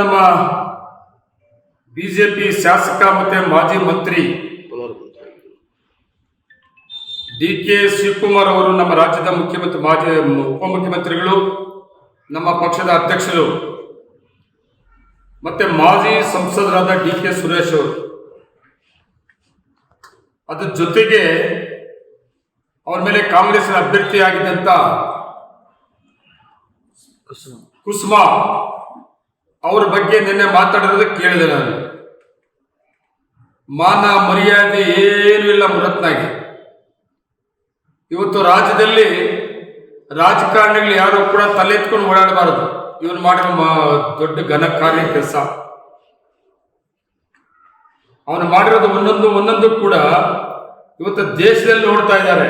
ನಮ್ಮ ಬಿಜೆಪಿ ಶಾಸಕ ಮತ್ತೆ ಮಾಜಿ ಮಂತ್ರಿ ಡಿ ಕೆ ಶಿವಕುಮಾರ್ ಅವರು ನಮ್ಮ ರಾಜ್ಯದ ಮುಖ್ಯಮಂತ್ರಿ, ಮಾಜಿ ಉಪಮುಖ್ಯಮಂತ್ರಿಗಳು, ನಮ್ಮ ಪಕ್ಷದ ಅಧ್ಯಕ್ಷರು, ಮತ್ತೆ ಮಾಜಿ ಸಂಸದರಾದ ಡಿ ಕೆ ಸುರೇಶ್ ಅವರು. ಅದ್ರ ಜೊತೆಗೆ ಅವರ ಮೇಲೆ ಕಾಂಗ್ರೆಸ್ ಅಭ್ಯರ್ಥಿಯಾಗಿದ್ದಂತ ಕುಸುಮಾ ಅವ್ರ ಬಗ್ಗೆ ನಿನ್ನೆ ಮಾತಾಡಿರೋದು ಕೇಳಿದೆ ನಾನು. ಮಾನ ಮರ್ಯಾದೆ ಏನೂ ಇಲ್ಲ ಮುರತ್ನಾಗೆ. ಇವತ್ತು ರಾಜ್ಯದಲ್ಲಿ ರಾಜಕಾರಣಿಗಳು ಯಾರು ಕೂಡ ತಲೆ ಎತ್ಕೊಂಡು ಓಡಾಡಬಾರದು. ಇವನು ಮಾಡಿರೋ ದೊಡ್ಡ ಘನಕಾರ್ಯ ಕೆಲಸ. ಅವನು ಮಾಡಿರೋದು ಒಂದೊಂದು ಒಂದೊಂದು ಕೂಡ ಇವತ್ತು ದೇಶದಲ್ಲಿ ನೋಡ್ತಾ ಇದ್ದಾರೆ.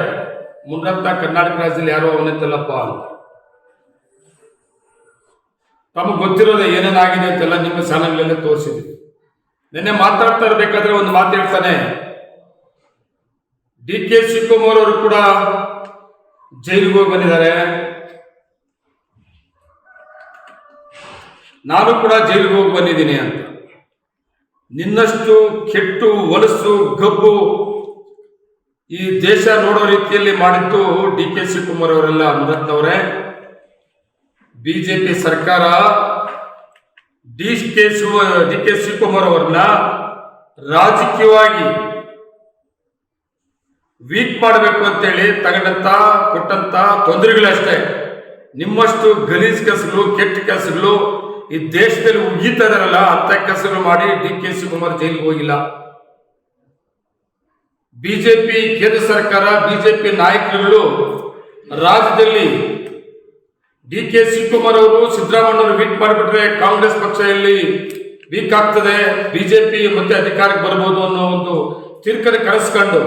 ಮುನ್ನತ್ತ ಕರ್ನಾಟಕ ರಾಜ್ಯದಲ್ಲಿ ಯಾರೋ ಅವನಂತಲ್ಲಪ್ಪ ಅಂತ. ತಮಗೆ ಗೊತ್ತಿರೋದೆ ಏನೇನಾಗಿದೆ ಅಂತೆಲ್ಲ ನಿಮ್ಮ ಚಾನಲ್ಗಳಲ್ಲೇ ತೋರಿಸಿದೆ ನಿನ್ನೆ ಮಾತಾಡ್ತಾ ಇರಬೇಕಾದ್ರೆ ಒಂದು ಮಾತು ಹೇಳ್ತಾನೆ. ಡಿ ಕೆ ಶಿವಕುಮಾರ್ ಅವರು ಕೂಡ ಜೈಲಿಗೆ ಹೋಗಿ ಬಂದಿದ್ದಾರೆ. ನಾನು ಕೂಡ ಜೈಲಿಗೆ ಹೋಗಿ ಬಂದಿದ್ದೀನಿ ಅಂತ. ನಿನ್ನಷ್ಟು ಕೆಟ್ಟು ಹೊಲಸು ಗಬ್ಬು ಈ ದೇಶ ನೋಡೋ ರೀತಿಯಲ್ಲಿ ಮಾಡಿತ್ತು ಡಿ ಕೆ ಶಿವಕುಮಾರ್ ಅವರೆಲ್ಲ ಮುರತ್ನವರೇ ಬಿಜೆಪಿ ಸರ್ಕಾರ D K Shiva, D K Shivakumar ಅವರನ್ನ ರಾಜಕೀಯವಾಗಿ ವೀಕ್ ಮಾಡಬೇಕು ಅಂತೇಳಿ ತಗೊಂಡಂತ, ಕೊಟ್ಟಂತ ತೊಂದರೆಗಳಷ್ಟೇ ನಿಮ್ಮಷ್ಟು ಗಲೀಜ್ ಕೆಲಸಗಳು, ಕೆಟ್ಟ ಕೆಲಸಗಳು ಈ ದೇಶದಲ್ಲಿ ಉಗೀತಾ ಇದಾರಲ್ಲ ಅಂತ ಕೆಲಸಗಳು ಮಾಡಿ ಡಿ ಕೆ ಶಿವಕುಮಾರ್ ಜೈಲಿಗೆ ಹೋಗಿಲ್ಲ. ಬಿಜೆಪಿ ಕೇಂದ್ರ ಸರ್ಕಾರ ಬಿಜೆಪಿ ನಾಯಕರುಗಳು ರಾಜ್ಯದಲ್ಲಿ ಡಿ ಕೆ ಶಿವಕುಮಾರ್ ಅವರು ಸಿದ್ದರಾಮಯ್ಯವರು ವೀಕ್ ಮಾಡಿಬಿಟ್ರೆ ಕಾಂಗ್ರೆಸ್ ಪಕ್ಷ ಇಲ್ಲಿ ವೀಕ್ ಆಗ್ತದೆ, ಬಿಜೆಪಿ ಮತ್ತೆ ಅಧಿಕಾರಕ್ಕೆ ಬರ್ಬೋದು ಅನ್ನೋ ಒಂದು ತಿರ್ಕರೆ ಕಳಿಸ್ಕೊಂಡು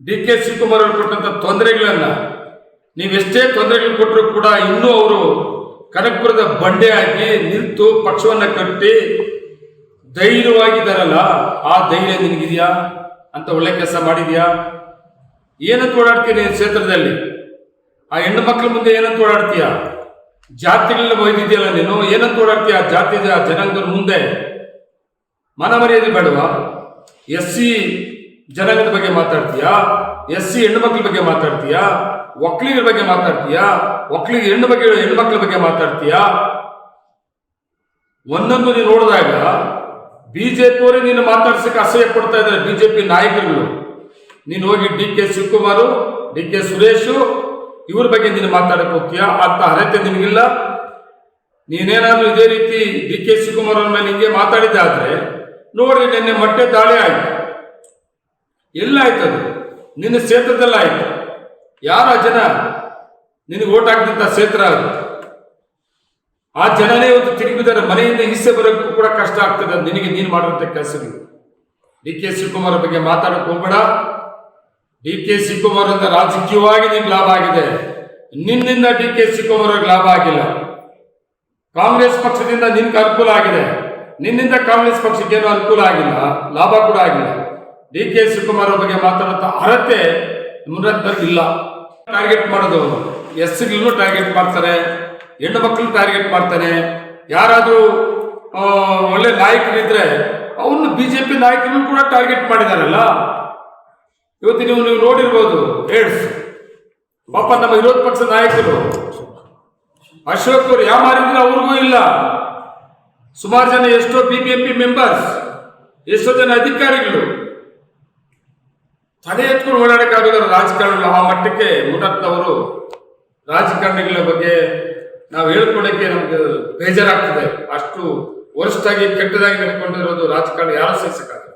ಡಿ ಕೆ ಶಿವಕುಮಾರ್ ಅವರು ಕೊಟ್ಟಂತ ತೊಂದರೆಗಳನ್ನ ನೀವೆಷ್ಟೇ ತೊಂದರೆಗಳು ಕೊಟ್ಟರು ಕೂಡ ಇನ್ನೂ ಅವರು ಕನಕಪುರದ ಬಂಡೆ ಹಾಕಿ ನಿಂತು ಪಕ್ಷವನ್ನ ಕಟ್ಟಿ ಧೈರ್ಯವಾಗಿದ್ದಾರಲ್ಲ ಆ ಧೈರ್ಯ ನಿನಗಿದೆಯಾ? ಅಂತ ಒಳ್ಳೆ ಕೆಲಸ ಮಾಡಿದ್ಯಾ? ಏನಕ್ಕೆ ಓಡಾಡ್ತೀನಿ ಕ್ಷೇತ್ರದಲ್ಲಿ? ಆ ಹೆಣ್ಣು ಮಕ್ಕಳ ಮುಂದೆ ಏನಂತ ಓಡಾಡ್ತೀಯ? ಜಾತಿಗಳನ್ನ ಒಯ್ದಿದ್ಯಲ್ಲ ನೀನು? ಏನಂತ ಓಡಾಡ್ತೀಯ? ಜಾತಿ ಜನಾಂಗದ ಮುಂದೆ? ಮನ ಮರ್ಯಾದೆ ಬೇಡವಾ? ಎಸ್ ಸಿ ಜನಾಂಗದ ಬಗ್ಗೆ ಮಾತಾಡ್ತೀಯಾ? ಎಸ್ ಸಿ ಹೆಣ್ಣು ಮಕ್ಕಳ ಬಗ್ಗೆ ಮಾತಾಡ್ತೀಯಾ? ಒಕ್ಕಲಿಗರ ಬಗ್ಗೆ ಮಾತಾಡ್ತೀಯಾ? ಒಕ್ಕಲಿಗ ಹೆಣ್ಣು ಬಗ್ಗೆ ಹೆಣ್ಣು ಮಕ್ಕಳ ಬಗ್ಗೆ ಮಾತಾಡ್ತೀಯಾ? ಒಂದೊಂದು ನೀನು ನೋಡಿದಾಗ ಬಿಜೆಪಿ ಅವರೇ ನೀನು ಮಾತಾಡ್ಸಕ್ಕೆ ಅಸಹ್ಯ ಪಡ್ತಾ ಇದ್ದಾರೆ. ಬಿಜೆಪಿ ನಾಯಕರುಗಳು. ನೀನು ಹೋಗಿ D K Shivakumar, D K Suresh ಇವ್ರ ಬಗ್ಗೆ ನೀನು ಮಾತಾಡಕ್ಕೆ ಹೋಗ್ತೀಯಾ? ಅಂತ ಅರ್ಹತೆ ನಿನಗಿಲ್ಲ? ನೀನೇನಾದರೂ ಇದೇ ರೀತಿ ಡಿ ಕೆ ಶಿವಕುಮಾರ್ ಅವ್ರ ಮೇಲೆ ಹಿಂಗೆ ಮಾತಾಡಿದ್ದಾದರೆ ನೋಡಿ ನಿನ್ನೆ ಮೊಟ್ಟೆ ದಾಳಿ ಆಯ್ತು. ಎಲ್ಲಾಯ್ತು ಅದು? ನಿನ್ನ ಕ್ಷೇತ್ರದಲ್ಲ ಆಯ್ತು. ಯಾರ ಜನ? ನಿನಗೆ ಓಟ್ ಹಾಕಿದಂಥ ಕ್ಷೇತ್ರ ಅದು. ಆ ಜನನೇ ಒಂದು ತಿರುಗಿದರೆ ಮನೆಯಿಂದ ಹಿಂಸೆ ಬರೋಕ್ಕೂ ಕೂಡ ಕಷ್ಟ ಆಗ್ತದೆ ನಿನಗೆ ನೀನು ಮಾಡುವಂಥ ಕೆಲಸಗಳು. ಡಿ ಕೆ ಶಿವಕುಮಾರ್ ಬಗ್ಗೆ ಮಾತಾಡಕ್ಕೆ ಹೋಗ್ಬೇಡ. ಡಿ ಕೆ ಶಿವಕುಮಾರ್ ಅಂತ ರಾಜಕೀಯವಾಗಿ ನಿಮ್ಗೆ ಲಾಭ ಆಗಿದೆ. ನಿನ್ನಿಂದ ಡಿ ಕೆ ಶಿವಕುಮಾರ್ ಅವ್ರಿಗೆ ಲಾಭ ಆಗಿಲ್ಲ. ಕಾಂಗ್ರೆಸ್ ಪಕ್ಷದಿಂದ ನಿನ್ಗೆ ಅನುಕೂಲ ಆಗಿದೆ. ನಿನ್ನಿಂದ ಕಾಂಗ್ರೆಸ್ ಪಕ್ಷಕ್ಕೆ ಏನೂ ಅನುಕೂಲ ಆಗಿಲ್ಲ. ಲಾಭ ಕೂಡ ಆಗಿಲ್ಲ. ಡಿ ಕೆ ಶಿವಕುಮಾರ್ ಬಗ್ಗೆ ಮಾತಾಡುವಂತ ಅರ್ಹತೆ ಇಲ್ಲ. ಟಾರ್ಗೆಟ್ ಮಾಡೋದು ಎಸ್ಗಳನ್ನು ಟಾರ್ಗೆಟ್ ಮಾಡ್ತಾರೆ. ಹೆಣ್ಣು ಮಕ್ಕಳು ಟಾರ್ಗೆಟ್ ಮಾಡ್ತಾನೆ. ಯಾರಾದರೂ ಒಳ್ಳೆ ನಾಯಕರಿದ್ರೆ ಅವನು ಬಿಜೆಪಿ ನಾಯಕರು ಕೂಡ ಟಾರ್ಗೆಟ್ ಮಾಡಿದಾರಲ್ಲ. ಇವತ್ತು ನೀವು ನೀವು ನೋಡಿರ್ಬೋದು, ಏಡ್ಸ್. ಪಾಪ ನಮ್ಮ ವಿರೋಧ ಪಕ್ಷ ನಾಯಕರು. ಅಶೋಕ್ ಅವರು ಯಾವ ಮಾರಿದ್ರೆ ಅವ್ರಿಗೂ ಇಲ್ಲ. ಸುಮಾರು ಜನ ಎಷ್ಟೋ B B M P members ಎಷ್ಟೋ ಜನ ಅಧಿಕಾರಿಗಳು ತಲೆ ಎತ್ಕೊಂಡು ಓಡಾಡಕ್ಕಾಗೋದಿಲ್ಲ ರಾಜಕಾರಣಿಗಳು. ಆ ಮಟ್ಟಕ್ಕೆ ಮುನತ್ನವರು ರಾಜಕಾರಣಿಗಳ ಬಗ್ಗೆ ನಾವು ಹೇಳ್ಕೊಡಕ್ಕೆ ನಮ್ಗೆ ಬೇಜಾರಾಗ್ತದೆ. ಅಷ್ಟು ವರ್ಷದಾಗಿ ಕೆಟ್ಟದಾಗಿ ನಡ್ಕೊಂಡಿರೋದು ರಾಜಕಾರಣ ಯಾರು ಸಹಿಸಕ್ಕಾಗಲ್ಲ